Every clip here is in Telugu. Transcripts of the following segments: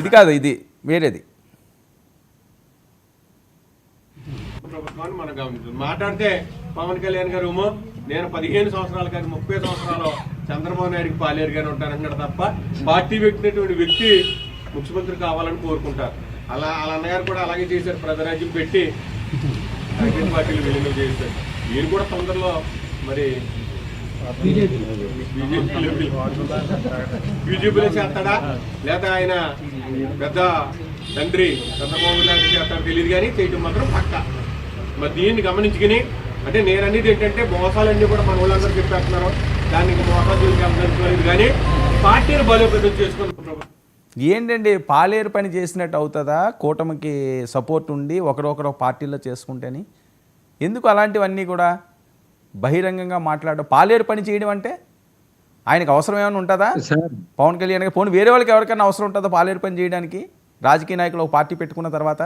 ఇది కాదు ఇది వేరేది. ప్రభుత్వాన్ని మనం గమనించాలి మాట్లాడితే పవన్ కళ్యాణ్ గారు ఏమో నేను పదిహేను సంవత్సరాలు కానీ ముప్పై సంవత్సరాలు చంద్రబాబు నాయుడుకి పాలేరు కానీ ఉంటానంటున్నాడు తప్ప పార్టీ పెట్టినటువంటి వ్యక్తి ముఖ్యమంత్రి కావాలని కోరుకుంటారు. అలా అలా అన్నగారు కూడా అలాగే చేశారు ప్రజరాజ్యం పెట్టి రాజకీయ పార్టీలు విలీనం చేశారు. ఈయన కూడా తొందరలో మరి బీజేపీలో చేస్తాడా? లేదా ఆయన పెద్ద తండ్రి చంద్రబాబు నాయుడు చేస్తాడో తెలియదు కానీ చేయటం మాత్రం పక్క. మరి దీన్ని గమనించుకుని అంటే నేను అనేది ఏంటంటే మోసాలన్నీ కూడా మన వాళ్ళందరూ చెప్పేస్తున్నారు. దానికి మోసాలు చూపించాలనుకోలేదు కానీ పార్టీని బలోపేతం చేసుకున్న ఏంటండి పాలేరు పని చేసినట్టు అవుతుందా? కూటమికి సపోర్ట్ ఉండి ఒకరొకరు పార్టీలో చేసుకుంటేని? ఎందుకు అలాంటివన్నీ కూడా? బహిరంగంగా మాట్లాడడం పాలేరు పని చేయడం అంటే ఆయనకు అవసరం ఏమైనా ఉంటుందా? సార్. పవన్ కళ్యాణ్ పోనీ వేరే వాళ్ళకి ఎవరికైనా అవసరం ఉంటుందా పాలేరు పని చేయడానికి? రాజకీయ నాయకులు ఒక పార్టీ పెట్టుకున్న తర్వాత?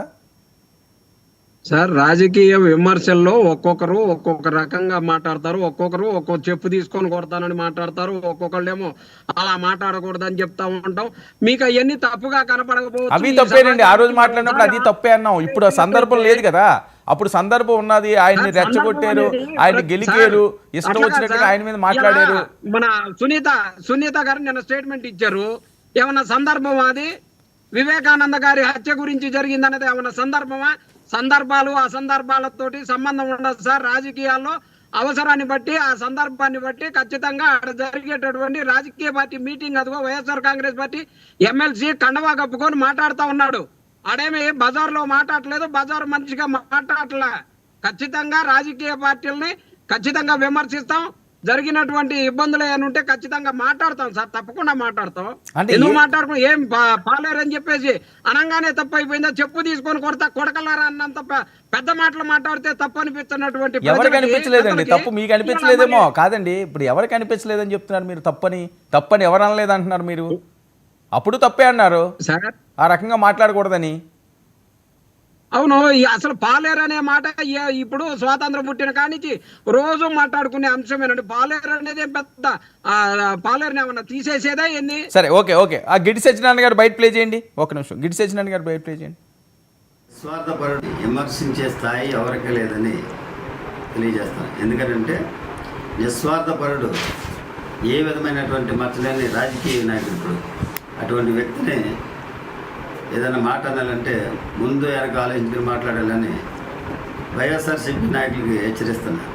సార్ రాజకీయ విమర్శల్లో ఒక్కొక్కరు ఒక్కొక్క రకంగా మాట్లాడతారు. ఒక్కొక్కరు ఒక్కొక్క చెప్పు తీసుకొని కొడతానని మాట్లాడతారు. ఒక్కొక్కళ్ళేమో అలా మాట్లాడకూడదని చెప్తా ఉంటాం. మీకు అవన్నీ తప్పుగా కనపడకపోవచ్చు. అవి తప్పేనండి. ఆ రోజు మాట్లాడినప్పుడు అది తప్పే అన్నాం. ఇప్పుడు ఆ సందర్భం లేదు కదా. అప్పుడు సందర్భం ఉన్నది. ఆయన్ని రెచ్చగొట్టారు. సందర్భం ఆయన సార్, గెలికారు ఇష్టం వచ్చినట్టుగా సార్. ఆయన మీద మాట్లాడారు. మన సునీత సునీత గారు నిన్న స్టేట్మెంట్ ఇచ్చారు. ఏమన్నా సందర్భమా అది? వివేకానంద గారి హత్య గురించి జరిగిందనేది ఏమన్నా సందర్భమా? సందర్భాలు ఆ సందర్భాలతోటి సంబంధం ఉండదు సార్. రాజకీయాల్లో అవసరాన్ని బట్టి ఆ సందర్భాన్ని బట్టి ఖచ్చితంగా అక్కడ జరిగేటటువంటి రాజకీయ పార్టీ మీటింగ్ అదిగో వైఎస్ఆర్ కాంగ్రెస్ పార్టీ ఎమ్మెల్సీ కండవా కప్పుకొని మాట్లాడుతూ ఉన్నాడు. ఆడేమి బజార్లో మాట్లాడలేదు బజార్ మనిషిగా మాట్లాడలే ఖచ్చితంగా రాజకీయ పార్టీలని ఖచ్చితంగా విమర్శిస్తాం. జరిగినటువంటి ఇబ్బందులు ఏమైనా ఉంటే ఖచ్చితంగా మాట్లాడతాం సార్ తప్పకుండా మాట్లాడతాం. ఎందుకు ఏ- మాట్లాడుకుని ఏం పాలేరని చెప్పేసి అనంగానే తప్పు అయిపోయిందా చెప్పు తీసుకొని కొడతా కొడకలారా అన్నంత పెద్ద మాటలు మాట్లాడితే తప్పు అనిపిస్తున్నటువంటి ఎవరికి అనిపించలేదండి? తప్పు మీకు అనిపించలేదేమో. కాదండి ఇప్పుడు ఎవరికి అనిపించలేదని చెప్తున్నారు మీరు తప్పని తప్పని ఎవరు అనలేదు అంటున్నారు మీరు? అప్పుడు తప్పే అన్నారు. సార్. ఆ రకంగా మాట్లాడకూడదని. అవును ఈ అసలు పాలేరు అనే మాట ఇప్పుడు స్వాతంత్రం పుట్టిన కానించి రోజు మాట్లాడుకునే అంశమేనండి. పాలేరు అనేది పెద్ద ఆ, పాలేరుని ఏమన్నా తీసేసేదా ఏంది? సరే ఓకే ఓకే. ఆ గిడి సత్యనారాయణ గారు బయట ప్లే చేయండి. ఒక నిమిషం. గిడి సత్యనారాయణ గారు బయట ప్లే చేయండి. స్వార్థపరుడు విమర్శించే స్థాయి ఎవరికి లేదని తెలియజేస్తాను. ఎందుకంటే నిస్వార్థపరుడు ఏ విధమైనటువంటి మచ్చలేని రాజకీయ నాయకుడు ఇప్పుడు అటువంటి వ్యక్తిని ఏదైనా మాట అనాలంటే ముందు వెనక ఆలోచించుకుని మాట్లాడాలని వైఎస్ఆర్సీపీ నాయకులకి హెచ్చరిస్తున్నారు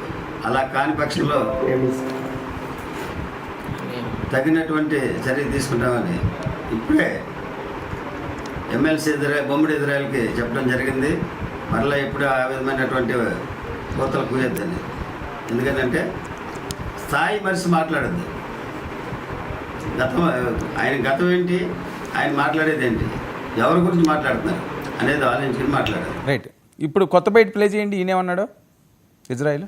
అలా కాని పక్షంలో తగినటువంటి చర్య తీసుకుంటామని ఇప్పుడే ఎమ్మెల్సీ ఎదురా బొమ్మడి ఎదురాయలకి చెప్పడం జరిగింది. మరలా ఇప్పుడు ఆ విధమైనటువంటి కోతలు కూయొద్దని. ఎందుకంటే స్థాయి మనిషి మాట్లాడద్దు. గతం ఆయన గతం ఏంటి? ఆయన మాట్లాడేది ఏంటి? ఎవరి గురించి మాట్లాడుతున్నారు? అనేది ఆలోచించుకుని మాట్లాడాలి. రైట్. ఇప్పుడు కొత్త బయట ప్లే చేయండి ఈయనేమన్నాడు ఇజ్రాయిల్?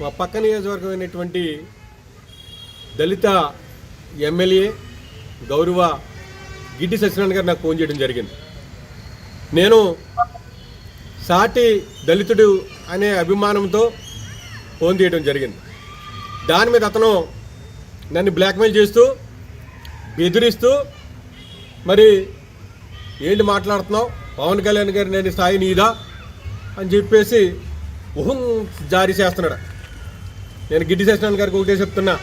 మా పక్క నియోజకవర్గం అయినటువంటి దళిత ఎమ్మెల్యే గౌరవ గిడ్డి సత్యనారాయణ గారు నాకు ఫోన్ చేయడం జరిగింది. నేను సాటి దళితుడు అనే అభిమానంతో ఫోన్ చేయడం జరిగింది. దాని మీద అతను నన్ను బ్లాక్మెయిల్ చేస్తూ బెదిరిస్తూ మరి ఏంటి మాట్లాడుతున్నావు? పవన్ కళ్యాణ్ గారి నేను స్థాయి నీదా? అని చెప్పేసి ఊహం జారీ చేస్తున్నాడు. నేను గిడ్డి సత్యనారాయణ గారికి ఒకటే చెప్తున్నా.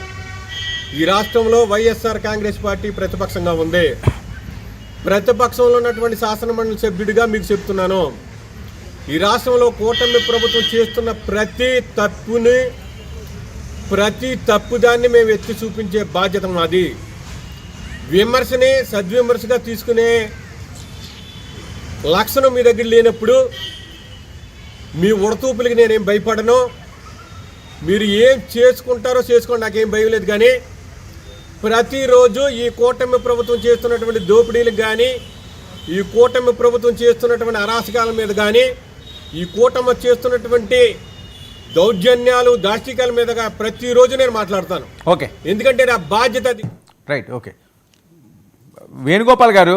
ఈ రాష్ట్రంలో వైఎస్ఆర్ కాంగ్రెస్ పార్టీ ప్రతిపక్షంగా ఉంది. ప్రతిపక్షంలో ఉన్నటువంటి శాసనమండలి సభ్యుడిగా మీకు చెప్తున్నాను. ఈ రాష్ట్రంలో కూటమి ప్రభుత్వం చేస్తున్న ప్రతి తప్పుని ప్రతి తప్పుదాన్ని మేము ఎత్తి చూపించే బాధ్యత మాది. విమర్శని సద్విమర్శగా తీసుకునే లక్షణం మీ దగ్గర లేనప్పుడు మీ ఉడతూపులకి నేనేం భయపడను. మీరు ఏం చేసుకుంటారో చేసుకోండి నాకేం భయం లేదు. కానీ ప్రతిరోజు ఈ కూటమి ప్రభుత్వం చేస్తున్నటువంటి దోపిడీలకు కానీ ఈ కూటమి ప్రభుత్వం చేస్తున్నటువంటి అరాచకాల మీద కానీ ఈ కూటమి చేస్తున్నటువంటి దౌర్జన్యాలు దాష్టికాల మీదగా ప్రతిరోజు నేను మాట్లాడతాను. ఓకే. ఎందుకంటే నా బాధ్యత అది. Right okay. వేణుగోపాల్ గారు?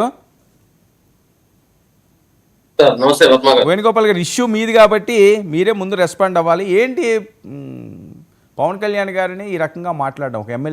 వేణుగోపాల్ గారు ఇష్యూ మీది కాబట్టి మీరే ముందు రెస్పాండ్ అవ్వాలి. ఏంటి పవన్ కళ్యాణ్ గారిని ఈ రకంగా మాట్లాడడం ఒక ఎమ్మెల్సీ